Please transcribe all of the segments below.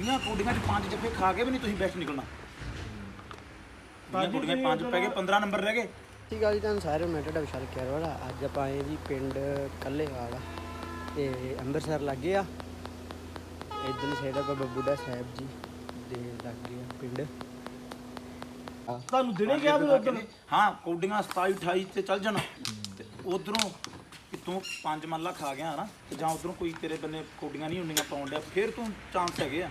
20 ਕੋਡੀਆਂ ਚ ਪੰਜ ਜੱਫੇ ਖਾ ਕੇ ਵੀ ਨਹੀਂ ਤੁਸੀਂ ਬੈਸਟ ਨਿਕਲਣਾ। 20 ਕੋਡੀਆਂ ਚ ਪੰਜ ਪੈ ਗਏ 15 ਨੰਬਰ ਰਹਿ ਗਏ। ਠੀਕ ਆ ਜੀ ਤੁਹਾਨੂੰ ਸਾਰਿਆਂ ਨੂੰ ਮੈਂ ਤੁਹਾਡਾ ਵਿਸ਼ਾਲ ਕੈਰਵਾਲਾ ਅੱਜ ਆਪਾਂ ਆਏ ਜੀ ਪਿੰਡ ਕੱਲੇਵਾਲ। ਆ ਤੇ ਅੰਮ੍ਰਿਤਸਰ ਲੱਗੇ ਆ। ਇਧਰ ਸਾਈਡ ਆਪਾਂ ਬੁੱਢਾ ਸਾਹਿਬ ਜੀ ਦੇ ਲੱਗੇ ਆ ਪਿੰਡ। ਤੁਹਾਨੂੰ ਦਿਨੇ ਕਿਹਾ ਵੀ ਉਦੋਂ ਹਾਂ ਕੋਡੀਆਂ 27 28 ਤੇ ਚੱਲ ਜਾਣਾ। ਤੇ ਉਧਰੋਂ ਤੂੰ ਪੰਜ ਮੱਲਾ ਖਾ ਗਿਆ ਨਾ ਤੇ ਜਾਂ ਉਧਰੋਂ ਕੋਈ ਤੇਰੇ ਬੰਨੇ ਕੋਡੀਆਂ ਨਹੀਂ ਹੁੰਦੀਆਂ ਪਾਉਣ ਡਿਆ ਫਿਰ ਤੂੰ ਚਾਂਸ ਹੈਗੇ ਆ।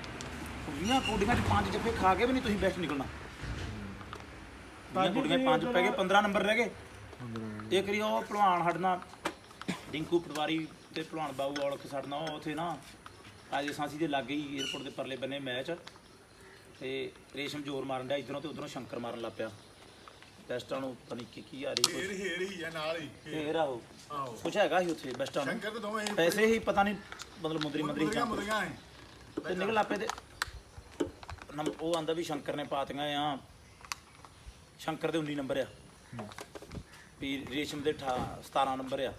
20 ਕੋਡੀਆਂ ਚ ਪੰਜ ਜੱਫੇ ਖਾ ਕੇ ਵੀ ਨਹੀਂ ਤੁਸੀਂ ਬੈਸਟ ਨਿਕਲਣਾ। 20 ਕੋਡੀਆਂ ਚ ਪੰਜ ਪੈ ਗਏ 15 ਨੰਬਰ ਰਹਿ ਗਏ। ਇੱਕ ਰੀ ਉਹ ਭਲਵਾਨ ਹਟਣਾ ਡਿੰਕੂ ਪਟਵਾਰੀ ਤੇ ਭਲਵਾਨ ਬਾਬੂ ਔਲਖ ਛੱਡਣਾ ਉਹ ਉਥੇ ਨਾ ਰਾਜੇ ਸਾਂਸੀ ਦੇ ਲਾਗੇ ਹੀ 에어ਪੋਰਟ ਦੇ ਪਰਲੇ ਬੰਨੇ ਮੈਚ ਤੇ ਰੇਸ਼ਮ ਜ਼ੋਰ ਮਾਰਨ ਡਿਆ ਇਧਰੋਂ ਤੇ ਉਧਰੋਂ ਸ਼ੰਕਰ ਮਾਰਨ ਲੱਗ ਪਿਆ। ਟੈਸਟਾਂ ਨੂੰ ਪਤਾ ਨਹੀਂ ਕੀ ਕੀ ਆ ਰਹੀ ਫੇਰ ਹੀ ਰਹੀ ਆ ਨਾਲ ਹੀ। ਫੇਰ ਆਹੋ। ਆਹੋ। ਕੁਛ ਹੈਗਾ ਸੀ ਉੱਥੇ ਬੈਸਟਾਂ ਨੂੰ ਸ਼ੰਕਰ ਤੇ ਦੋਵੇਂ ਹੀ ਪੈਸੇ ਹੀ ਪਤਾ ਨਹੀਂ ਮਤਲਬ ਮੁੰਦਰੀ ਮੁੰਦਰੀ ਹੈ ਤੇ ਨਿਕਲ ਆਪੇ ਤੇ ਨੰਬ- ਉਹ ਆਂਦਾ ਵੀ ਸ਼ੰਕਰ ਨੇ ਪਾਤੀਆਂ ਆ। ਸ਼ੰਕਰ ਦੇ 19 ਨੰਬਰ ਆ। ਵੀ ਰੇਸ਼ਮ ਦੇ 18 17 ਨੰਬਰ ਆ।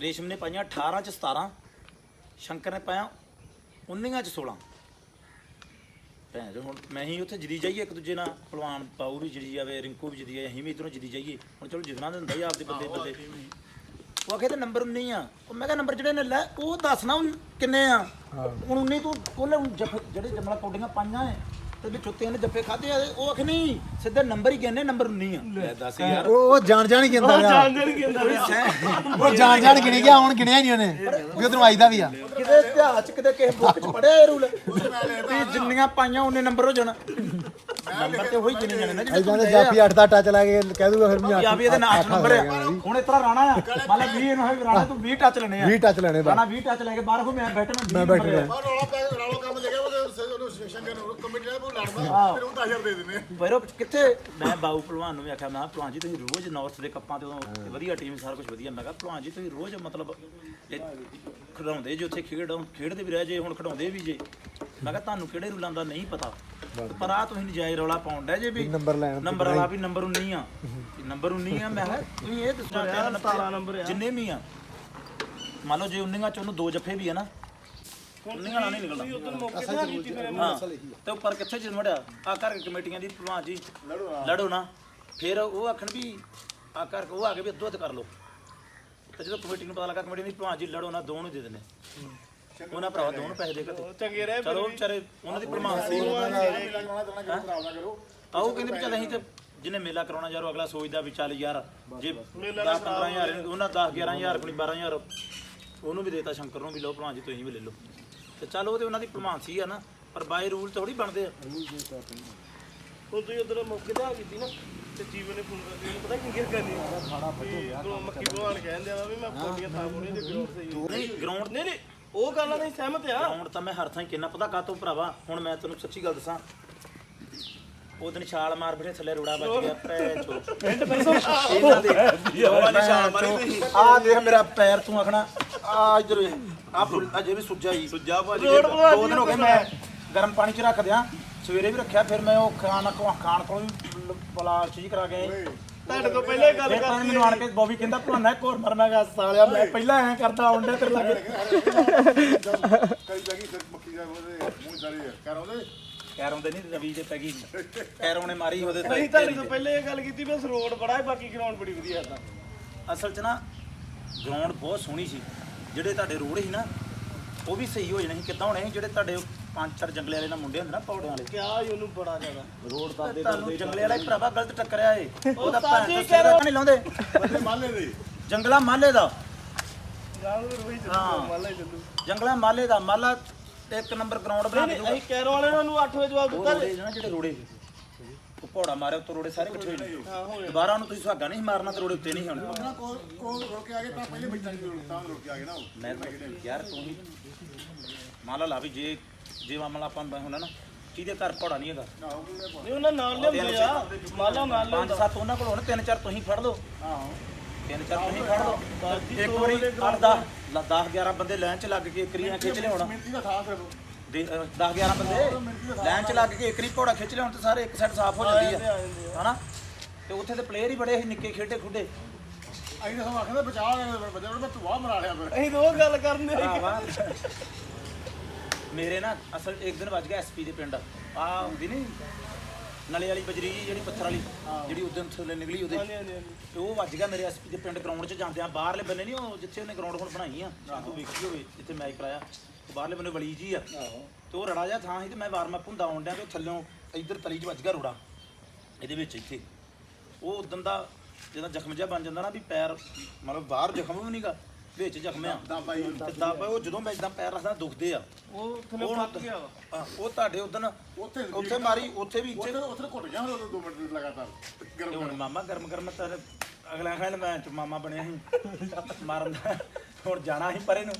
ਰੇਸ਼ਮ ਨੇ ਪਾਈਆਂ 18 ਚ 17 ਸ਼ੰਕਰ ਨੇ ਪਾਇਆ 19 ਚ 16 ਭੈਣ ਹੁਣ ਮੈਂ ਹੀ ਉੱਥੇ ਜਦੀ ਜਾਈਏ ਇੱਕ ਦੂਜੇ ਨਾਲ ਪਹਿਲਵਾਨ ਪਾਉ ਵੀ ਜਦੀ ਜਾਵੇ ਰਿੰਕੂ ਵੀ ਜਦੀ ਜਾਏ ਅਸੀਂ ਵੀ ਇਧਰੋਂ ਜਦੀ ਜਾਈਏ। ਹੁਣ ਚਲੋ ਜਿਦਣਾ ਦੇ ਹੁੰਦਾ ਹੀ ਆਪਦੇ ਬੰਦੇ ਬੰਦੇ। ਉਹ ਆਖੇ ਤੇ ਨੰਬਰ 19 ਆ। ਉਹ ਮੈਂ ਕਿਹਾ ਨੰਬਰ ਜਿਹੜੇ ਨੇ ਲੈ ਉਹ ਦੱਸ ਨਾ ਹੁਣ ਕਿੰਨੇ ਆ। ਹੁਣ 19 ਤੂੰ ਕੋਲੇ ਜੱਫੇ ਜਿਹੜੇ ਜਮਲਾ ਕੌਡੀਆਂ ਪਾਈਆਂ ਐ ਤੇ ਵਿੱਚੋਂ ਤਿੰਨ ਜੱਫੇ ਖਾਦੇ ਆ ਉਹ ਆਖੇ ਨਹੀਂ ਸਿੱਧੇ ਨੰਬਰ ਹੀ ਕਹਿੰਦੇ ਨੰਬਰ 19 ਆ। ਲੈ ਦੱਸ ਯਾਰ। ਉਹ ਉਹ ਜਾਣ ਜਾਣ ਹੀ ਕਹਿੰਦਾ ਰਿਹਾ। ਉਹ ਜਾਣ ਜਾਣ ਗਿਣੇ ਗਿਆ ਹੁਣ ਗਿਣਿਆ ਨਹੀਂ ਉਹਨੇ ਵੀ ਉਧਰੋਂ ਆਈਦਾ ਵੀ ਆ। ਕਿਤੇ ਇਤਿਹਾਸ ਚ ਕਿਤੇ ਕਿਸੇ ਬੁੱਕ ਚ ਪੜਿਆ ਇਹ ਰੂਲ। ਵੀ ਜਿੰਨੀਆਂ ਪਾਈਆਂ ਉਹਨੇ ਨੰਬਰ ਹੋ ਜਾਣਾ। ਨੰਬਰ ਤੇ ਉਹੀ ਗਿਣੇ ਜਾਣੇ ਨਾ ਜਿਹੜੇ ਐਦਾਂ ਦੇ ਜਾਪੀ 8 ਦਾ ਟੱਚ ਲਾ ਕੇ ਕਹਿ ਦੂਗਾ ਫਿਰ ਵੀ ਇਹਦੇ ਨਾਲ 8 ਨੰਬਰ ਆ। ਹੁਣ ਇਤਰਾ ਰਾਣਾ ਆ। ਮੰਨ ਲੈ 20 ਨੂੰ ਹੋਈ ਰਾਣਾ ਤੂੰ 20 ਟੱਚ ਲੈਣੇ ਆ। 20 ਟੱਚ ਲੈਣੇ ਬਾ ਰਾਣਾ 20 ਟੱਚ ਲੈ ਕੇ ਬਾਹਰ ਹੋ ਮੈਂ ਬੈਠਣਾ ਮੈਂ ਬੈਠਣਾ ਬਾਹਰ ਰੌਲਾ ਪੈ ਰੌਲਾ ਕੰਮ ਲੱਗਿਆ ਉਹਦੇ ਉਹਨੂੰ ਸ਼ੰਕਰ ਨੂੰ ਕਮੇਟੀ ਨਾਲ ਉਹ ਲੜਦਾ ਫਿਰ ਉਹ 10000 ਦੇ ਦਿੰਦੇ ਵੈਰੋ ਕਿੱਥੇ? ਮੈਂ ਬਾਊ ਭਲਵਾਨ ਨੂੰ ਵੀ ਆਖਿਆ ਮੈਂ ਕਿਹਾ, ਭਲਵਾਨ ਜੀ ਤੁਸੀਂ ਰੋਜ਼ ਨਾਰਥ ਦੇ ਕੱਪਾਂ ਤੇ ਉਦੋਂ ਵਧੀਆ ਟੀਮ ਸਾਰਾ ਕੁਝ ਵਧੀਆ। ਮੈਂ ਕਿਹਾ ਭਲਵਾਨ ਜੀ ਤੁਸੀਂ ਰੋਜ਼ ਮਤਲਬ ਖਿਡਾਉਂਦੇ ਜੇ ਉੱਥੇ ਖੇਡ ਖੇਡਦੇ ਵੀ ਰਹੇ ਜੇ ਹੁਣ ਖਿਡਾਉਂਦੇ ਵੀ ਜੇ। ਮੈਂ ਕਿਹਾ ਤੁਹਾਨੂੰ ਕਿਹੜੇ ਰੂਲਾਂ ਦਾ ਨਹੀਂ ਪਤਾ? ਪਰ ਆ ਤੁਸੀਂ ਨਜਾਇਜ਼ ਰੌਲਾ ਪਾਉਣ ਡਿਆ ਜੇ ਵੀ ਨੰਬਰ ਲੈਣ ਨੰਬਰ ਵਾਲਾ ਵੀ ਨੰਬਰ 19 ਆ। ਨੰਬਰ 19 ਆ ਮੈਂ ਕਿਹਾ ਤੁਸੀਂ ਇਹ ਦੱਸੋ ਤੇਰਾ ਸਤਾਰਾਂ number ਆ। ਜਿੰਨੇ ਵੀ ਆ। ਮੰਨ ਲਓ ਜੇ 19 ਚ ਉਹਨੂੰ ਦੋ ਜੱਫੇ ਵੀ ਆ ਨਾ 19 ਵਾਲਾ ਨਹੀਂ ਨਿਕਲਦਾ। ਉਦੋਂ ਮੌਕੇ ਤੇ ਨਾ ਕੀਤੀ ਫਿਰ ਹਾਂ ਤੇ ਉੱਪਰ ਕਿੱਥੇ ਜਿੰਨ ਵੜਿਆ ਆ ਘਰ ਕਮੇਟੀਆਂ ਦੀ ਭਲਵਾਨ ਜੀ। ਲੜੋ ਨਾ। ਫਿਰ ਉਹ ਆਖਣ ਵੀ ਆ ਘਰ ਉਹ ਆ ਕੇ ਵੀ ਅੱਧੋ ਅੱਧ ਕਰ ਲਓ। ਤੇ ਜਦੋਂ ਕਮੇਟੀ ਨੂੰ ਪਤਾ ਲੱਗਾ ਕਮੇਟੀ ਦੀ ਭਲਵਾਨ ਜੀ ਲੜੋ ਨਾ ਦੋ ਨੂੰ ਦੇ ਦਿੰਦੇ। ਉਹਨਾਂ ਭਰਾਵਾ ਦੋ ਨੂੰ ਪੈਸੇ ਦੇ ਕੇ ਤੇ। ਚੰਗੇ ਰਹੇ ਚਲੋ ਵਿਚਾਰੇ ਉਹਨਾਂ ਦੀ ਭਲਵਾਨ ਸੀ ਆਓ ਕਹਿੰਦੇ ਵੀ ਚੱਲ ਅਸੀਂ ਤੇ ਜਿਹਨੇ ਮੇਲਾ ਕਰਾਉਣਾ ਯਾਰ ਉਹ ਅਗਲਾ ਸੋਚਦਾ ਵੀ ਚੱਲ ਯਾਰ ਜੇ 10 15000 ਉਹਨਾਂ 10 11000 ਕੋਈ 12000 ਉਹਨੂੰ ਵੀ ਦੇਤਾ ਸ਼ੰਕਰ ਨੂੰ ਵੀ ਲਓ ਭਲਵਾਨ ਜੀ ਤੁਸੀਂ ਵੀ ਲੈ ਲਓ। ਤੇ ਚੱਲ ਉਹ ਤੇ ਉਹਨਾਂ ਦੀ ਭਲਵਾਨ ਸੀ ਆ ਨਾ ਪਰ ਬਾਈ ਰੂਲ ਥੋੜੀ ਬਣਦੇ ਆ। ਹੁਣ ਤੁਸੀਂ ਉਧਰ ਮੌਕੇ ਤੇ ਆ ਕੀਤੀ ਨਾ ਤੇ ਜੀਵਨ ਨੇ ਫੋਨ ਉਹਨੂੰ ਪਤਾ ਕੀ ਗਿਰ ਕਰਨੀ ਖਾਣਾ ਫੱਟੋ ਮੱਕੀ ਭਗਵਾਨ ਕਹਿੰਦੇ ਆ ਵੀ ਮੈਂ ਕੋਡੀਆਂ ਥਾਂ ਪੂਰੀ ਤੇ ਗਰਾਊਂਡ ਸਹੀ ਨਹੀਂ ਗਰਾਊਂਡ ਨਹੀਂ ਨਹੀਂ। ਉਹ ਗੱਲ ਨਾਲ ਨਹੀਂ ਸਹਿਮਤ ਆ। ਗਰਾਊਂਡ ਤਾਂ ਮੈਂ ਹਰ ਥਾਂ ਹੀ ਕਿੰਨਾ ਪਤਾ ਕਾਤੋਂ ਭਰਾਵਾ? ਹੁਣ ਮੈਂ ਤੈਨੂੰ ਸੱਚੀ ਗੱਲ ਦੱਸਾਂ। ਉਹ ਦਿਨ ਛਾਲ ਮਾਰ ਬੈਠੇ ਥੱਲੇ ਰੋੜਾ ਵੱਜ ਗਿਆ ਪੈ ਚੋ। ਇਹਨਾਂ ਦੇ ਦੋਵਾਂ ਨੇ ਛਾਲ ਮਾਰੀ ਤੁਸੀਂ। ਆ ਦੇਖ ਮੇਰਾ ਪੈਰ ਤੂੰ ਆਖਣਾ ਆ ਇਧਰ ਆ ਅਜੇ ਵੀ ਸੁੱਜਾ ਹੀ ਸੁੱਜਾ ਭਾਜੀ ਦੋ ਦਿਨ ਹੋ ਗਏ ਮੈਂ ਗਰਮ ਪਾਣੀ ਚ ਰੱਖ ਦਿਆਂ ਸਵੇਰੇ ਵੀ ਰੱਖਿਆ ਫਿਰ ਮੈਂ ਉਹ ਖਾਣ ਖਾਣ ਕੋਲ ਵੀ ਬਲਾ ਚੀਜ਼ ਕਰਾ ਗਏ ਤੁਹਾਡੇ ਤੋਂ ਪਹਿਲਾਂ ਹੀ ਗੱਲ ਫਿਰ ਤਾਂ ਮੈਨੂੰ ਆਣ ਕੇ ਬੋਬੀ ਕਹਿੰਦਾ ਭਲਾਨਾ ਇੱਕ ਹੋਰ ਮਰਨਾ ਗਾ ਸਾਲਿਆ ਮੈਂ ਪਹਿਲਾਂ ਐ ਕਰਦਾ ਆਉਂਦਾ ਤੇਰੇ ਲਾਗੇ। ਕਈ ਜਗੀ ਫਿਰ ਮੱਕੀ ਦਾ ਉਹਦੇ ਮੂੰਹ ਸਾਰੇ ਕਰ ਉਹਦੇ? ਕੈਰੋਂ ਦੇ ਨਹੀਂ ਰਵੀ ਦੇ ਪੈ ਗਈ। ਕੈਰੋਂ ਨੇ ਮਾਰੀ ਉਹਦੇ ਤੇ ਅਸੀਂ ਤੁਹਾਡੇ ਤੋਂ ਪਹਿਲਾਂ ਇਹ ਗੱਲ ਕੀਤੀ ਬਸ ਰੋਡ ਬੜਾ ਹੈ ਬਾਕੀ ਗਰਾਊਂਡ ਬੜੀ ਵਧੀਆ ਹੈ। ਅਸਲ 'ਚ ਨਾ ਗਰਾਊਂਡ ਬਹੁਤ ਸੋਹਣੀ ਸੀ। ਜਿਹੜੇ ਤੁਹਾਡੇ ਰੋਡ ਸੀ ਨਾ ਉਹ ਵੀ ਸਹੀ ਹੋ ਜਾਣੇ ਸੀ ਕਿੱਦਾਂ ਹੋਣੇ ਸੀ ਜਿਹੜੇ ਤੁਹਾਡੇ ਪੰਜ ਚਾਰ ਜੰਗਲੇ ਵਾਲੇ ਨਾਲ ਮੁੰਡੇ ਹੁੰਦੇ ਨਾ ਪੌੜਿਆਂ ਵਾਲੇ। ਕਿਆ ਹੀ ਉਹਨੂੰ ਬੜਾ ਜ਼ਿਆਦਾ। ਰੋਡ ਦਾ ਤੁਹਾਨੂੰ ਜੰਗਲੇ ਵਾਲਾ ਹੀ ਭਰਾਵਾ ਗਲਤ ਟੱਕਰਿਆ ਏ। ਉਹਦਾ ਭੈਣ ਦਾ ਕਹਿ ਸਿਰ ਨਹੀਂ ਲਾਉਂਦੇ। ਬੰਦੇ ਮਾਲੇ ਦੇ। ਜੰਗਲਾ ਮਾਲੇ ਦਾ। ਹਾਂ। ਮਾਲਾ ਜੰਗਲਾ ਮਾਲੇ ਦਾ। ਮਾਲਾ ਇੱਕ ਨੰਬਰ ਗਰਾਊਂਡ ਬਣਾ ਨਹੀਂ, ਅਸੀਂ ਕੈਰੋ ਵਾਲਿਆਂ ਨੂੰ 8 ਵਜੇ ਜਵਾਬ ਉਹ ਦਿੱਤਾ ਰੋੜੇ ਨਾ ਜਿਹੜੇ ਰੋੜੇ। ਉਹ ਪੌੜਾ ਮਾਰਿਆ ਉੱਤੋਂ ਰੋੜੇ ਸਾਰੇ ਇਕੱਠੇ ਹੋਏ ਹਾਂ ਹੋਇਆ ਦੁਬਾਰਾ ਉਹਨੂੰ ਤੁਸੀਂ ਸੁਹਾਗਾ ਨਹੀਂ ਮਾਰਨਾ ਤੇ ਰੋੜੇ ਉੱਤੇ ਨਹੀਂ ਹੋਣੇ ਨਾ ਕੋਲ ਕੋਲ ਰੁਕ ਕੇ ਆ ਗਏ ਤਾਂ ਪਹਿਲੇ ਬੈਠਾ ਨਹੀਂ ਤਾਂ ਰੁਕ ਕੇ ਆ ਗਏ ਨਾ ਉਹ। ਮੈਂ ਤਾਂ ਯਾਰ ਤੂੰ ਹੀ ਮੰਨ ਲਾ ਲਾ ਵੀ ਜੇ ਜੇ ਮਾਮਲਾ ਨੂੰ ਹੁੰਦਾ ਨਾ ਕਿਹਦੇ ਘਰ ਪੌੜਾ ਨਹੀਂ ਹੈਗਾ। ਨਹੀਂ ਉਹਨਾਂ ਨਾਲ ਲਿਆਉਂਦੇ ਆ। ਮਾਲਾ ਨਾਲ ਪੰਜ ਲਿਆਉਂਦਾ। ਸੱਤ ਉਹਨਾਂ ਕੋਲ ਹੋਣ ਤਿੰਨ ਚਾਰ ਤੁਸੀਂ ਫੜ ਲਓ। ਆਹੋ। ਤਿੰਨ ਚਾਰ ਤੁਸੀਂ ਫੜ ਲਓ। ਇੱਕ ਵਾਰੀ 8 10 10 11 ਬੰਦੇ ਲਾਈਨ ਚ ਲੱਗ ਕੇ ਇੱਕਰੀਆਂ ਖਿੱਚ ਲਿਆਉਣਾ। ਮਿੰਟੀ ਦਾ ਥਾਂ ਸਿਰਫ। 10 11 ਬੰਦੇ ਲਾਈਨ ਚ ਲੱਗ ਕੇ ਇੱਕਰੀ ਪੌੜਾ ਖਿੱਚ ਲਿਆਉਣ ਤੇ ਸਾਰੇ ਇੱਕ ਸਾਈਡ ਸਾਫ਼ ਹੋ ਜਾਂਦੀ ਆ। ਹਨਾ? ਤੇ ਉੱਥੇ ਤੇ ਪਲੇਅਰ ਹੀ ਬੜੇ ਸੀ ਨਿੱਕੇ ਖੇਡੇ ਖੁੱਡੇ। ਅਸੀਂ ਤਾਂ ਸਮਾਂ ਆਖਦੇ ਬਚਾ ਲੈ ਬੱਜਾ ਮੈਂ ਵਾਹ ਮਰਾ ਲਿਆ ਫਿਰ। ਅਸੀਂ ਉਹ ਗੱਲ ਕਰਨ ਦੇ ਭਰਾਵਾ। ਮੇਰੇ ਨਾ ਅਸਲ 'ਚ ਇੱਕ ਦਿਨ ਵੱਜ ਗਿਆ ਐਸਪੀ ਦੇ ਪਿੰਡ। ਆ ਹੁੰਦੀ ਨਹੀਂ ਨਲੇ ਵਾਲੀ ਬਜਰੀ ਜੀ ਜਿਹੜੀ ਪੱਥਰ ਵਾਲੀ ਜਿਹੜੀ ਉਦੋਂ ਥੱਲੇ ਨਿਕਲੀ ਉਹਦੇ। ਤੇ ਉਹ ਵੱਜ ਗਿਆ ਮੇਰੇ ਐਸਪੀ ਦੇ ਪਿੰਡ ਗਰਾਊਂਡ 'ਚ ਜਾਂਦੇ ਆ ਬਾਹਰਲੇ ਬੰਨੇ ਨਹੀਂ ਉਹ ਜਿੱਥੇ ਉਹਨੇ ਗਰਾਊਂਡ ਹੁਣ ਬਣਾਈ ਆ ਤੂੰ ਵੇਖੀ ਹੋਵੇ ਜਿੱਥੇ ਮੈਚ ਕਰਾਇਆ ਉਹ ਬਾਹਰਲੇ ਬੰਨੇ ਵਲੀ ਜੀ ਆ। ਤੇ ਉਹ ਰੜਾ ਜਿਹਾ ਥਾਂ ਸੀ ਤੇ ਮੈਂ ਵਾਰਮ ਅਪ ਹੁੰਦਾ ਆਉਣ ਡਿਆ ਤੇ ਉਹ ਥੱਲਿਓਂ ਇੱਧਰ ਤਲੀ 'ਚ ਵੱਜ ਗਿਆ ਰੋੜਾ ਇਹਦੇ ਵਿੱਚ ਇੱਥੇ। ਉਹ ਉਦੋਂ ਦਾ ਜਦੋਂ ਜ਼ਖਮ ਜਿਹਾ ਬਣ ਜਾਂਦਾ ਨਾ ਵੀ ਪੈਰ ਮਤਲਬ ਬਾਹਰ ਜ਼ਖਮ ਵੀ ਨਹੀਂਗਾ ਵਿੱਚ ਜ਼ਖਮ ਆ। ਦਾਬਾ ਹੀ ਤੇ ਦਾਬਾ ਉਹ ਜਦੋਂ ਮੈਂ ਇਦਾਂ ਪੈਰ ਰੱਖਦਾ ਦੁਖਦੇ ਆ। ਉਹ ਥੱਲੇ ਉਹ ਪੱਕ ਗਿਆ ਵਾ। ਆ, ਉਹ ਤੁਹਾਡੇ ਉਦੋਂ ਉੱਥੇ ਉੱਥੇ ਮਾਰੀ ਉੱਥੇ ਵੀ ਉੱਥੇ ਉੱਥੇ ਘੁੱਟ ਗਿਆ ਹੁਣ ਦੋ ਮਿੰਟ ਲਗਾਤਾਰ। ਤੇ ਗਰਮ। ਹੁਣ ਮਾਮਾ ਗਰਮ ਗਰਮ ਤਾਂ ਅਗਲਾ ਖਾਣ ਮੈਂ ਚ ਮਾਮਾ ਬਣਿਆ ਸੀ। ਮਾਰਨ ਦਾ। ਹੁਣ ਜਾਣਾ ਸੀ ਪਰੇ ਨੂੰ।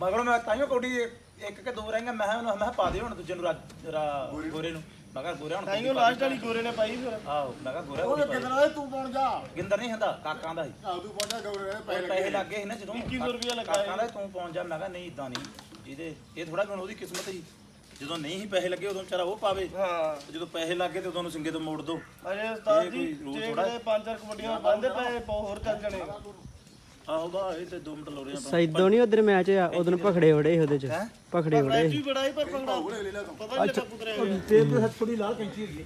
ਮਗਰੋਂ ਮੈਂ ਤਾਈਓ ਕੋਡੀ ਇੱਕ ਕਿ ਦੋ ਰਹਿੰਗਾ ਮੈਂ ਕਿਹਾ ਉਹਨੂੰ ਮੈਂ ਕਿਹਾ ਪਾ ਦੇ ਹੁਣ ਦੂਜੇ ਨੂੰ ਰਾ- ਗੋਰੇ ਨੂੰ। ਮੈਂ ਕਿਹਾ ਗੋਰੇ ਹੁਣ ਤਾਈਓ ਲਾਸਟ ਵਾਲੀ ਗੋਰੇ ਨੇ ਪਾਈ ਫਿਰ। ਆਹੋ ਮੈਂ ਕਿਹਾ ਗੋਰਾ ਉਹ ਕਿੰਨਾ ਓਏ ਤੂੰ ਪਹੁੰਚ ਜਾ। ਗਿੰਦਰ ਨਹੀਂ ਹੁੰਦਾ ਕਾਕਾਂ ਦਾ ਸੀ ਆ ਤੂੰ ਪਹੁੰਚਾ ਗੌਰੇ ਉਹ ਪੈਸੇ ਲੱਗੇ ਸੀ ਨਾ ਜਦੋਂ। 2100 ਰੁਪਇਆ ਲੱਗਾ ਕਾਕਾਂ ਦਾ ਤੂੰ ਪਹੁੰਚ ਜਾ ਮੈਂ ਕਿਹਾ ਨਹੀਂ ਇਦਾਂ ਨਹੀਂ। ਜਿਹਦੇ ਇਹ ਥੋੜਾ ਹੁਣ ਉਹਦੀ ਕਿਸਮਤ ਸੀ। ਜਦੋਂ ਨਹੀਂ ਸੀ ਪੈਸੇ ਲੱਗੇ ਉਦੋਂ ਵਿਚਾਰਾ ਉਹ ਪਾਵੇ। ਹਾਂ। ਜਦੋਂ ਪੈਸੇ ਲੱਗੇ ਤੇ ਉਦੋਂ ਉਹਨੂੰ ਸਿੰਗੇ ਤੋਂ ਮੋੜ ਦੋ। ਅਜੇ ਉਸਤਾਦ ਜੀ ਕੋਈ ਰੂਲ ਜੇ ਥੋੜ੍ਹਾ ਕਿਤੇ ਪੰਜ ਚਾਰ ਕਬੱਡੀਆਂ ਬੰਦੇ ਪਏ ਹੋਰ ਚੱਲ ਜਾਣੇ। ਆਹੋ ਬਾ ਇਹ ਤੇ 2 ਮਿੰਟ ਲਾਉਣੇ ਆਪਾਂ। ਸੈਦੋਂ ਨਹੀਂ ਉਧਰ ਮੈਚ ਆ ਉਦੋਂ ਪਖੜੇ ਸੀ ਉਹਦੇ ਚ? ਪਖੜੇ ਵੀ ਬੜਾ ਹੀ ਪਰ ਪੰਗੜਾ ਉਹਨੇ ਲੈ ਲਿਆ ਤੂੰ। ਪਤਾ ਨਹੀਂ ਲੱਗਾ ਪੁੱਤਰਿਆ ਤੇ ਤੇ ਥੋੜੀ ਲਾਲ ਕੈਂਚੀ ਹੈਗੀ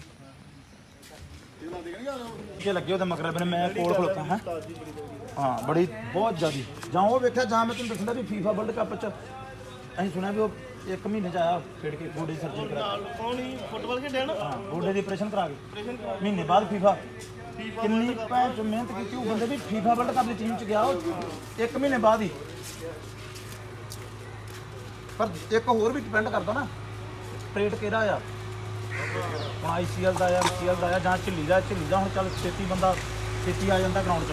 ਇਹ ਲਾ ਦੇ ਨਹੀਂ ਜੇ ਲੱਗੇ ਉਹਦੇ ਮਗਰ ਬਨੇ ਮੈਂ ਕੋਲ ਖਲੋਤਾ ਹਾਂ? ਹਾਂ ਬੜੀ ਬਹੁਤ ਜ਼ਿਆਦੀ। ਜਾਂ ਉਹ ਵੇਖਿਆ ਜਾਂ ਮੈਂ ਤੁਹਾਨੂੰ ਦੱਸਦਾ ਵੀ ਫੀਫਾ ਵਰਲਡ ਕੱਪ ਚ ਅਸੀਂ ਸੁਣਿਆ ਵੀ ਉਹ ਇੱਕ ਮਹੀਨੇ ਚ ਆਇਆ ਖੇਡ ਕੇ ਗੋਡੇ ਦੀ ਸਰਜਰੀ ਕਰਾ ਨਾਲ ਕੌਣ ਹੀ ਫੁੱਟਬਾਲ ਖੇਡਿਆ ਨਾ? ਕੇ। ਹਾਂ ਗੋਡੇ ਦੀ ਆਪਰੇਸ਼ਨ ਕਰਾ ਕੇ। ਮਹੀਨੇ ਬਾਅਦ ਫੀਫਾ ਕਿੰਨੀ ਭੈਣ ਚੋ ਮਿਹਨਤ ਕੀਤੀ, ਉਹ ਬੰਦੇ ਵੀ ਫੀਫਾ ਵਰਲਡ ਕੱਪ ਦੀ ਟੀਮ ਚ ਗਿਆ ਉਹ ਇੱਕ ਮਹੀਨੇ ਬਾਅਦ ਹੀ। ਪਰ ਇੱਕ ਹੋਰ ਵੀ ਡਿਪੈਂਡ ਕਰਦਾ ਨਾ ਟ੍ਰੇਡ ਕਿਹੜਾ ਆ? ਹੁਣ ਆਈਸੀਐਲ ਦਾ ਆ ਆਈਸੀਐਲ ਦਾ ਆ, ਜਾਂ ਝਿੱਲੀ ਦਾ ਝਿੱਲੀ ਦਾ ਹੁਣ ਚੱਲ ਛੇਤੀ ਬੰਦਾ ਛੇਤੀ ਆ ਜਾਂਦਾ ਗਰਾਊਂਡ 'ਚ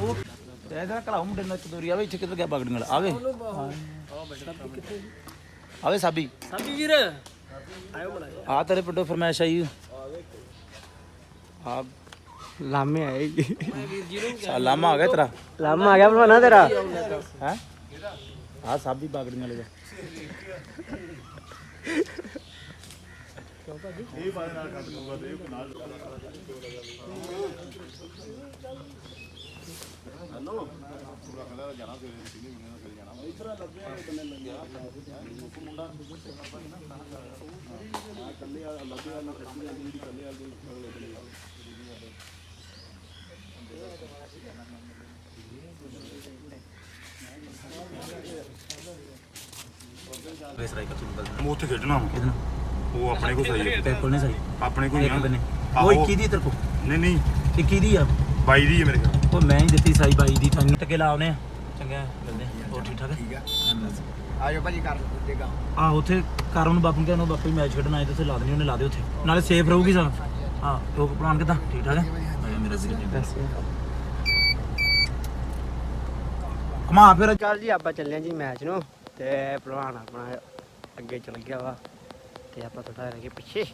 ਉਹ ਇਹਦਾ ਘਲਾਉ ਮੁੰਡੇ ਨਾਲ ਚਦੋਰੀ ਆਵੇ ਇੱਥੇ ਕਿੱਧਰ ਗਿਆ ਬਗੜੀਆਂ ਵਾਲਾ ਆਵੇ ਆਵੇ ਸਾਬੀ। ਸਾਬੀ ਵੀਰ। ਆਇਓ ਬੜਾ ਆ ਤੇਰੇ ਪਿੰਡੋਂ ਫਰਮਾਇਸ਼ ਆਈ। ਆ ਲਾਮੇ ਆਏ ਲਾਮਾ ਆ ਗਿਆ ਤੇਰਾ। ਲਾਮਾ ਆ ਗਿਆ ਭਲਵਾਨਾ ਤੇਰਾ। ਹੈ? ਆ ਸਾਬੀ ਬਾਗੜੀਆਂ ਦਾ ਮੈਂ ਉੱਥੇ ਖੇਡਣਾ ਵਾ ਉਹ ਆਪਣੇ ਕੋਲ ਸਹੀ ਹੈ ਤੇਰੇ ਕੋਲ ਨਹੀਂ ਸਹੀ ਆਪਣੇ ਕੋਲ ਹੀ ਇੱਕ ਆ। ਉਹ 21 ਦੀ ਤੇਰੇ ਕੋਲ ਨਹੀਂ ਨਹੀਂ 21 ਦੀ ਆ ਬਾਈ ਦੀ ਹੈ ਮੇਰੇ ਖਿਆਲ ਉਹ ਮੈਂ ਹੀ ਦਿੱਤੀ ਸਾਈ ਬਾਈ ਦੀ ਤੈਨੂੰ ਟਕੇ ਲਾਉਨੇ ਆ। ਚੰਗਾ ਮਿਲਦੇ ਆ। ਹੋਰ ਠੀਕ ਠਾਕ ਹੈ ਆਜੋ ਭਾਜੀ ਕਰ ਦੇਗਾ ਆ ਉੱਥੇ ਕਰ ਉਹਨੂੰ ਬਾਪੂ ਕਹਿੰਦਾ ਬਾਪੂ ਹੀ ਮੈਚ ਖੇਡਣਾ ਹੈ ਤੇ ਉੱਥੇ ਲਾ ਦੇਣੀ ਉਹਨੇ ਲਾ ਦੇ ਉੱਥੇ। ਨਾਲੇ ਸੇਫ ਰਹੂਗੀ ਸਾ ਹਾਂ ਲੋਕ ਪਲਾਨ ਕਿਦਾਂ? ਠੀਕ ਠਾਕ ਹੈ ਮੈਂ ਮੇਰਾ ਸਿਰ ਕਮਾ ਫਿਰ। ਚੱਲ ਜੀ ਆਪਾਂ ਚੱਲੇ ਆਂ ਜੀ ਮੈਚ ਨੂੰ ਤੇ ਭਲਵਾਨ ਆਪਣਾ ਅੱਗੇ ਚਲ ਗਿਆ ਵਾ ਤੇ ਆਪਾਂ ਥੋੜਾ ਰਹਿ ਗਏ ਪਿੱਛੇ।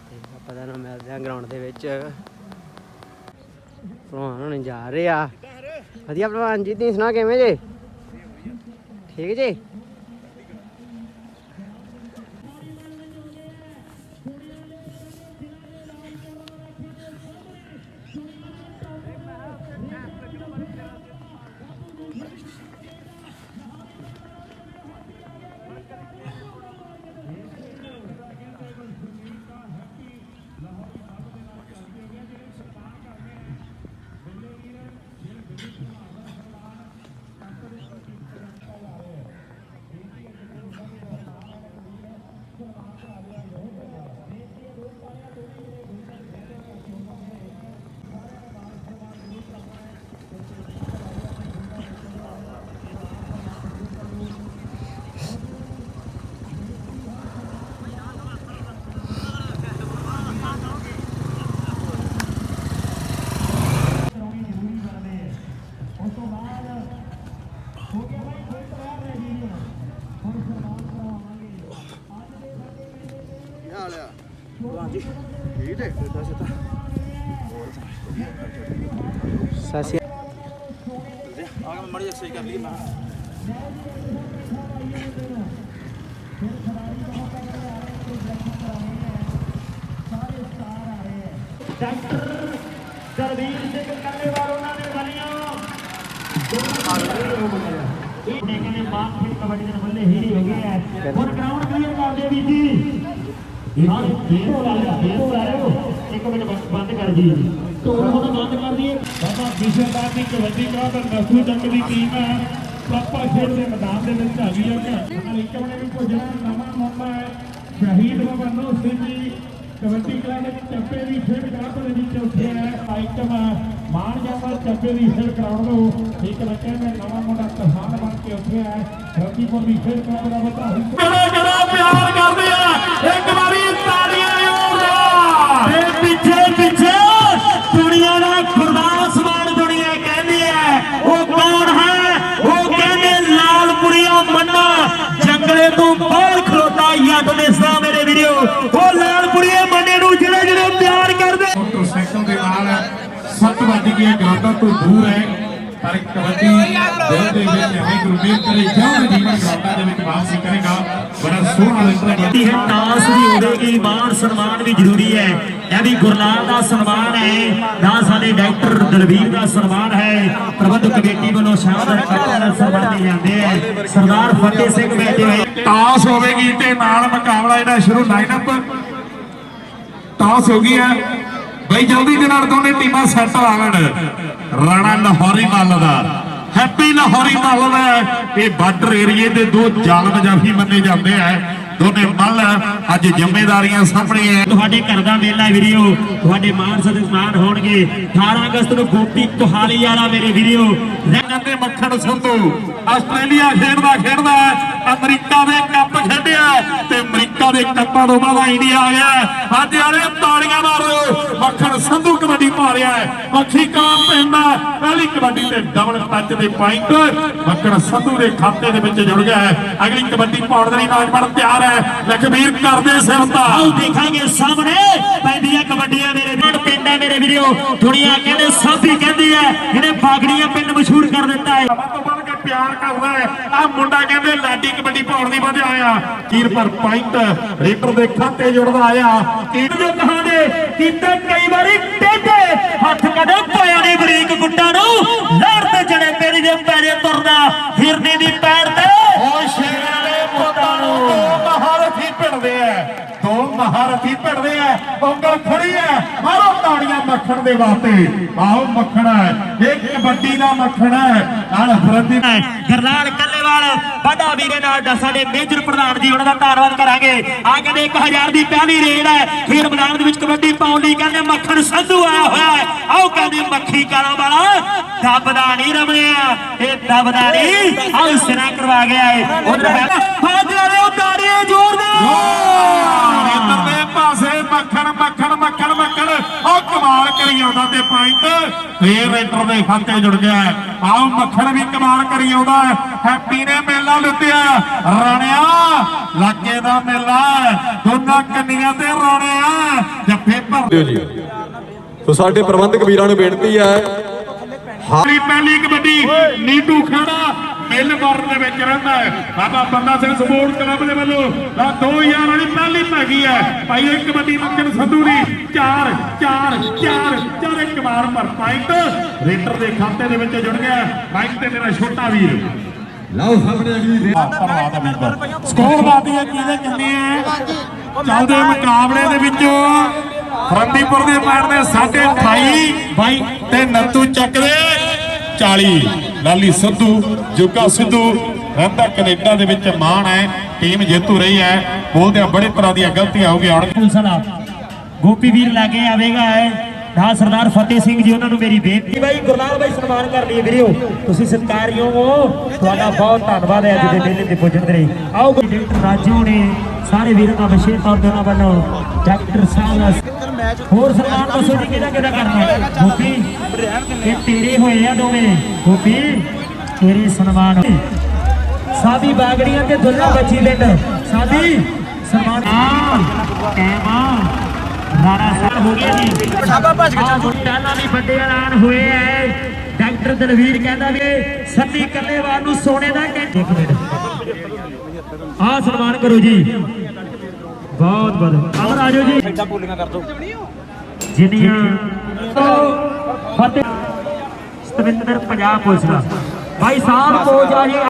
ਤੇ ਆਪਾਂ ਤਾਂ ਮਿਲਦੇ ਆਂ ਗਰਾਊਂਡ ਦੇ ਵਿੱਚ। ਭਲਵਾਨ ਹੁਣ ਜਾ ਰਹੇ ਆ। ਵਧੀਆ ਭਲਵਾਨ ਜੀ ਤੁਸੀਂ ਸੁਣਾ ਕਿਵੇਂ ਜੇ? ਠੀਕ ਜੀ? ਮੜੀ ਐਕਸਰਸਾਈਜ਼ ਕਰ ਲਈ ਮੈਂ ਡਾਕਟਰ ਦਰਵੀਰ ਸਿੰਘ ਕੱਲੇਵਾਲ ਉਹਨਾਂ ਨੇ ਵਾਲੀਆਂ ਇਹ ਕਹਿੰਦੇ ਬਾਤ ਫਿਰ ਕਬੱਡੀ ਦੇ ਬੱਲੇ ਹੀਰੀ ਹੋ ਗਏ ਹੈ ਹੁਣ ਗਰਾਊਂਡ ਕਲੀਅਰ ਕਰ ਦਿਓ ਵੀ ਜੀ ਯਾਰ ਫੇਰੋ ਲਾ ਲਿਆ ਫੇਰੋ ਇੱਕ ਮਿੰਟ ਬੰਦ ਕਰ ਜੀ। ਹੁਣ ਬੰਦ ਕਰ ਦਈਏ। ਬਾਬਾ ਬਿਸ਼ਨਦਾਰ ਦੀ ਕਬੱਡੀ ਕਰਾ ਤਾਂ ਨਸੂ ਜੰਗ ਦੀ ਟੀਮ ਹੈ। ਪਾਪਾ ਖੇਡ ਦੇ ਮੈਦਾਨ ਦੇ ਵਿੱਚ ਆ ਗਈ ਹੈ। ਨਾਲ ਇੱਕ ਮਿੰਟ ਵੀ ਭੋਜਣਾ ਨਵਾਂ ਮੌਕਾ ਹੈ। ਸ਼ਹੀਦ ਭਗਨੋ ਸਿੰਘ ਜੀ ਕਬੱਡੀ ਕਲਾ ਦੇ ਚੱਪੇ ਦੀ ਖੇਡ ਕਰਾਉਣ ਦੇ ਵਿੱਚ ਉੱਠਿਆ ਹੈ। ਆਈਟਮ ਮਾਨ ਜਾਮਾ ਚੱਪੇ ਦੀ ਖੇਡ ਕਰਾਉਣ ਨੂੰ। ਇੱਕ ਲੱਗੇ ਨੇ ਨਵਾਂ ਮੁੰਡਾ ਤਹਾਨ ਬਣ ਕੇ ਉੱਠਿਆ ਹੈ। ਰਤੀਪੁਰ ਦੀ ਖੇਡ ਕਰਾਉਣ ਦਾ ਵਧਾਈ ਬੜਾ ਬੜਾ ਪਿਆਰ ਕਰਦੇ ਆ। ਇੱਕ ਵਾਰੀ ਤਾੜੀਆਂ ਜ਼ੋਰਦਾਰ। ਤੇ ਪਿੱਛੇ ਪਿੱਛੇ। ਦੁਨੀਆ ਦਾ ਮਾਨ ਦੁਨੀਆ ਕਹਿੰਦੀ ਹੈ, ਉਹ ਕੌਣ ਹੈ? ਉਹ ਕਹਿੰਦੇ ਲਾਲਪੁਰੀਆ ਮੰਨਾ, ਜੰਗਲੇ ਤੋਂ ਬਾਹਰ ਖਲੋਤਾ ਯੱਟ ਦੇ ਸਾਹ ਮੇਰੇ ਵੀਰੋ। ਉਹ ਲਾਲ ਲਾਲਪੁਰੀਆ ਮੰਨੇ ਨੂੰ ਜਿਹੜੇ ਜਿਹੜੇ ਪਿਆਰ ਕਰਦੇ। ਮੋਟਰਸਾਈਕਲ ਦੇ ਨਾਲ 7 ਵਜੇ ਗਿਆ ਗਰਾਊਂਡਾਂ ਤੋਂ ਦੂਰ ਹੈ। ਪਰ ਕਬੱਡੀ ਦਿਲ ਦੇ ਵਿੱਚ ਐਵੇਂ ਗੁਰਮੀਤ ਕਰੇ ਜਿਉਂ ਜੀਵਨ ਗਰਾਊਂਡਾਂ ਦੇ ਵਿੱਚ ਵਾਪਸੀ ਕਰੇਗਾ। ਬੜਾ ਸੋਹਣਾ ਲੱਗਦਾ ਦੀ ਹੈ ਟਾਸ ਵੀ ਹੋਵੇਗੀ ਮਾਨ ਸਨਮਾਨ ਵੀ ਜ਼ਰੂਰੀ ਹੈ। ਇਹ ਵੀ ਗੁਰਨਾਮ ਦਾ ਸਨਮਾਨ ਹੈ ਨਾ ਸਾਡੇ ਡਾਕਟਰ ਦਲਵੀਰ ਦਾ ਸਨਮਾਨ ਹੈ। ਪ੍ਰਬੰਧਕ ਕਮੇਟੀ ਵੱਲੋਂ ਸ਼ਾਨਦਾਰ ਕੱਪਾਂ ਨਾਲ ਸਨਮਾਨੇ ਜਾਂਦੇ ਹੈ ਸਰਦਾਰ ਫਤਿਹ ਸਿੰਘ ਬੈਠੇ ਹੋਏ। ਟਾਸ ਹੋਵੇਗੀ ਤੇ ਨਾਲ ਮੁਕਾਬਲਾ ਜਿਹੜਾ ਸ਼ੁਰੂ ਲਾਈਨਅਪ ਟਾਸ ਹੋ ਗਈ ਹੈ। ਬਈ ਜਲਦੀ ਦੇ ਨਾਲ ਦੋਨੇ ਟੀਮਾਂ ਸੈੱਟ ਆ ਲੈਣ ਰਾਣਾ ਲਾਹੌਰੀ ਮੱਲ ਦਾ ਹੈਪੀ ਲਾਹੌਰੀ ਮੱਲ ਦਾ ਇਹ ਬਾਰਡਰ ਏਰੀਏ ਦੇ ਦੋ ਜ਼ਾਲਮ ਜਾਫੀ ਮੰਨੇ ਜਾਂਦੇ ਆ। ਦੋਨੇ ਮੱਲ ਅੱਜ ਜ਼ਿੰਮੇਵਾਰੀਆਂ ਸਾਹਮਣੇ ਹੈ ਤੁਹਾਡੇ ਘਰ ਦਾ ਮੇਲਾ ਵੀਡੀਓ ਤੁਹਾਡੇ ਮਾਨ ਸਨਮਾਨ ਹੋਣਗੇ। 18 ਅਗਸਤ ਨੂੰ ਗੋਪੀ ਕੁਹਾਲੀ ਵਾਲਾ ਮੇਰੇ ਵੀਡੀਓ ਕਹਿੰਦੇ ਮੱਖਣ ਸੰਧੂ ਆਸਟ੍ਰੇਲੀਆ ਖੇਡਦਾ ਖੇਡਦਾ ਅਮਰੀਕਾ ਦੇ ਕੱਪ ਖੇਡਿਆ ਤੇ ਅਮਰੀਕਾ ਦੇ ਕੱਪਾਂ ਤੋਂ ਬਾਅਦ ਇੰਡੀਆ ਆ ਗਿਆ। ਅੱਜ ਵਾਲੇ ਤਾੜੀਆਂ ਮਾਰੋ। ਮੱਖਣ ਸੰਧੂ ਕਬੱਡੀ ਪਾ ਰਿਹਾ ਹੈ। ਮੱਖੀ ਕਾ ਪੈਂਦਾ ਪਹਿਲੀ ਕਬੱਡੀ ਤੇ ਡਬਲ ਟੱਚ ਦੇ ਪੁਆਇੰਟ ਮੱਖਣ ਸੰਧੂ ਦੇ ਖਾਤੇ ਦੇ ਵਿੱਚ ਜੁੜ ਗਿਆ ਹੈ। ਅਗਲੀ ਕਬੱਡੀ ਪਾਉਣ ਦੇ ਲਈ ਨੌਜਵਾਨ ਤਿਆਰ ਹੈ। ਲਖਬੀਰ ਕਰਦੇ ਸਿਰ ਆਓ ਦੇਖਾਂਗੇ ਸਾਹਮਣੇ। ਪੈਂਦੀਆਂ ਕਬੱਡੀਆਂ ਮੇਰੇ ਵੀਰ ਪਿੰਡ ਮੇਰੇ ਵੀਡੀਓ ਦੁਨੀਆ ਕਹਿੰਦੇ ਸਾਬੀ ਕਹਿੰਦੀ ਹੈ ਇਹਨੇ ਬਾਗੜੀਆਂ ਪਿੰਡ ਮਸ਼ਹੂਰ ਕਰ ਦਿੱਤਾ ਹੈ। ਪਿਆਰ ਕਰਦਾ ਹੈ। ਆ ਮੁੰਡਾ ਕਹਿੰਦੇ ਲਾਡੀ ਕਬੱਡੀ ਪਾਉਣ ਦੀ ਵਜ੍ਹਾ ਆਇਆ ਕੀਰ ਪਰ ਪੁਆਇੰਟ ਰੇਟਰ ਦੇ ਖਾਤੇ ਜੁੜਦਾ ਆਇਆ। ਕੀਰ ਜੋ ਕਹਾਂਗੇ ਕੀਤੇ ਕਈ ਵਾਰੀ ਟੇਢੇ ਹੱਥ ਕਦੇ ਪਾਇਆ ਨਹੀਂ ਬਰੀਕ ਗੁੱਟਾਂ ਨੂੰ। ਲੜ ਤੇ ਜਣੇ ਤੇਰੀ ਦੇ ਪੈਰੇ ਤੁਰਦਾ ਫਿਰਨੀ ਦੀ ਪੈਰ ਤੇ। ਓ ਸ਼ੇਰਾਂ ਦੇ ਪੁੱਤਾਂ ਨੂੰ। ਦੋ ਮਹਾਰਥੀ ਭਿੜਦੇ ਆ ਦੋ ਮਹਾਰਥੀ ਭਿੜਦੇ ਆ ਉਂਗਲ ਖੜੀ ਹੈ ਮਾਰੋ ਤਾੜੀਆਂ ਮੱਖਣ ਦੇ ਵਾਸਤੇ। ਆਓ ਮੱਖਣ ਹੈ ਇਹ ਕਬੱਡੀ ਦਾ ਮੱਖਣ ਹੈ ਨਾਲ ਫਰੰਦੀ ਗਰਨਾਲ ਕੱਲੇਵਾਲ ਵੱਡਾ ਵੀਰੇ ਨਾਲ ਦਾ ਸਾਡੇ ਮੇਜਰ ਪ੍ਰਧਾਨ ਜੀ ਉਹਨਾਂ ਦਾ ਧੰਨਵਾਦ ਕਰਾਂਗੇ। ਆ ਕਹਿੰਦੇ 1000 ਦੀ ਪਹਿਲੀ ਰੇਡ ਹੈ। ਖੇਡ ਮੈਦਾਨ ਦੇ ਵਿੱਚ ਕਬੱਡੀ ਪਾਉਣ ਲਈ ਕਹਿੰਦੇ ਮੱਖਣ ਸੰਧੂ ਆਇਆ ਹੋਇਆ ਹੈ। ਆਓ ਕਹਿੰਦੇ ਮੱਖੀ ਕਾਲਾਂ ਵਾਲਾ ਦੱਬਦਾ ਨਹੀਂ ਰਮਣਿਆ। ਇਹ ਦੱਬਦਾ ਨਹੀਂ। ਆਓ ਸਿਰਾ ਕਰਵਾ ਗਿਆ ਹੈ ਉਧਰ ਫਾਜ ਵਾਲੇ ਉਤਾਰੀਏ ਜ਼ੋਰਦਾਰ ਇੱਧਰ ਦੇ ਪਾਸੇ ਮੱਖਣ ਮੱਖਣ ਮੱਖਣ ਮੱਖਣ ਉਹ ਕਮਾਲ ਕਰੀ ਆਉਂਦਾ ਤੇ ਫੇਰ ਰੇਟਰ ਦੇ ਖਾਤੇ ਜੁੜ ਗਿਆ। ਆਓ ਮੱਖਣ ਵੀ ਕਮਾਲ ਕਰੀ ਆਉਂਦਾ ਹੈ। ਹੈਪੀ ਨੇ ਮੇਲਾ ਲੁੱਟਿਆ ਰਾਣਿਆ ਲਾਗੇ ਦਾ ਮੇਲਾ। ਦੋਨਾਂ ਕੰਨੀਆਂ ਤੇ ਰਾਣਿਆ ਜੱਫੇ ਭਰ ਜੀ ਸੋ ਸਾਡੇ ਪ੍ਰਬੰਧਕ ਵੀਰਾਂ ਨੂੰ ਬੇਨਤੀ ਹੈ ਹਾਲੀ ਪਹਿਲੀ ਕਬੱਡੀ ਨੀਟੂ ਖੜਾ ਮਿਲਬੌਰਨ ਦੇ ਵਿੱਚ ਰਹਿੰਦਾ ਹੈ। ਬਾਬਾ ਬੰਦਾ ਸਿੰਘ ਸਪੋਰਟ ਕਲੱਬ ਦੇ ਵੱਲੋਂ ਲਾ 2000 ਵਾਲੀ ਪਹਿਲੀ ਪੈ ਗਈ ਹੈ। ਭਾਈ ਇੱਕ ਕਬੱਡੀ ਮੱਕਨ ਸੰਧੂ ਦੀ। 4 4 4 4 ਇੱਕ ਵਾਰ ਪਰ ਪੁਆਇੰਟ ਰੇਟਰ ਦੇ ਖਾਤੇ ਦੇ ਵਿੱਚ ਜੁੜ ਗਿਆ। ਬਾਈਕ ਤੇ ਮੇਰਾ ਛੋਟਾ ਵੀਰ। ਲਓ ਸਾਹਮਣੇ ਅਗਲੀ ਧੰਨਵਾਦ ਅਮੀਰ ਸਕੋਰ ਬਾਦੀਆਂ ਕਿਹਦੇ ਕਿੰਨੇ ਆ ਚੱਲਦੇ ਮੁਕਾਬਲੇ ਦੇ ਵਿੱਚ ਫਰੰਦੀਪੁਰ ਦੇ ਪੈਰ ਦੇ 28 ਬਾਈ ਤੇ ਨੱਤੂ ਚੱਕ ਦੇ 40 ਲਾਲੀ ਸਿੱਧੂ ਜੁਗਾ ਸਿੱਧੂ ਰਹਿੰਦਾ ਕੈਨੇਡਾ ਦੇ ਵਿੱਚ ਮਾਣ ਹੈ ਟੀਮ ਜੇਤੂ ਰਹੀ ਹੈ ਬੋਲਦੇ ਆ ਬੜੇ ਤਰ੍ਹਾਂ ਦੀਆਂ ਗਲਤੀਆਂ ਹੋ ਗਈਆਂ। ਹੁਣ ਗੋਪੀ ਵੀਰ ਲਾਗੇ ਆਵੇਗਾ ਹੈ ਦਾ ਸਰਦਾਰ ਫਤਿਹ ਸਿੰਘ ਜੀ ਉਹਨਾਂ ਨੂੰ ਮੇਰੀ ਬੇਨਤੀ। ਬਾਈ ਗੁਰਨਾਮ ਬਾਈ ਸਨਮਾਨ ਕਰ ਲਈ ਵੀਰਿਓ। ਤੁਸੀਂ ਸਤਿਕਾਰਯੋਗ ਹੋ ਤੁਹਾਡਾ ਬਹੁਤ ਧੰਨਵਾਦ ਹੈ ਅੱਜ ਦੇ ਮੇਲੇ ਤੇ ਪੁੱਜਣ ਦੇ ਲਈ। ਆਓ ਡਾਕਟਰ ਰਾਜੂ ਨੇ ਸਾਰੇ ਵੀਰਾਂ ਦਾ ਵਿਸ਼ੇਸ਼ ਤੌਰ ਤੇ ਉਹਨਾਂ ਵੱਲੋਂ ਡਾਕਟਰ ਸਾਹਿਬ ਦਾ ਹੋਰ ਸਨਮਾਨ ਦੱਸੋ ਜੀ ਕਿਹਦਾ ਕਿਹਦਾ ਕਰਨਾ ਹੈ? ਗੋਪੀ ਇਹ ਤੇਰੇ ਹੋਏ ਆ ਦੋਵੇਂ। ਗੋਪੀ ਤੇਰੇ ਸਨਮਾਨ। ਸਾਦੀ ਬਾਗੜੀਆਂ ਤੇ ਦੁੱਲਾ ਬੱਚੀ ਪਿੰਡ। ਸਾਦੀ ਸਨਮਾਨ। ਕੈਮਾ ਰਾਣਾ ਸਾਹਿਬ ਹੋ ਗਿਆ ਜੀ। ਸਾਬਾ ਭੱਜ ਗਿਆ ਪਹਿਲਾਂ ਵੀ ਵੱਡੇ ਐਲਾਨ ਹੋਏ ਐ। ਡਾਕਟਰ ਦਲਵੀਰ ਕਹਿੰਦਾ ਵੀ ਸੰਨੀ ਕੱਲੇਵਾਲ ਨੂੰ ਸੋਨੇ ਦਾ ਮਿੰਟ। ਆਹ ਸਨਮਾਨ ਕਰੋ ਜੀ। ਬਹੁਤ ਬਹੁਤ ਅਮਰ ਆਜੋ ਜੀ। ਐਡਾ ਬੋਲੀਆਂ ਕਰ ਦੋ। ਜਿਨੀਆਂ ਫਤਿਹ। ਸਤਵਿੰਦਰ ਪੰਜਾਬ ਪੁਲਿਸ ਦਾ। ਭਾਈ ਸਾਹਿਬ ਕੋਚ ਆ ਜੀ।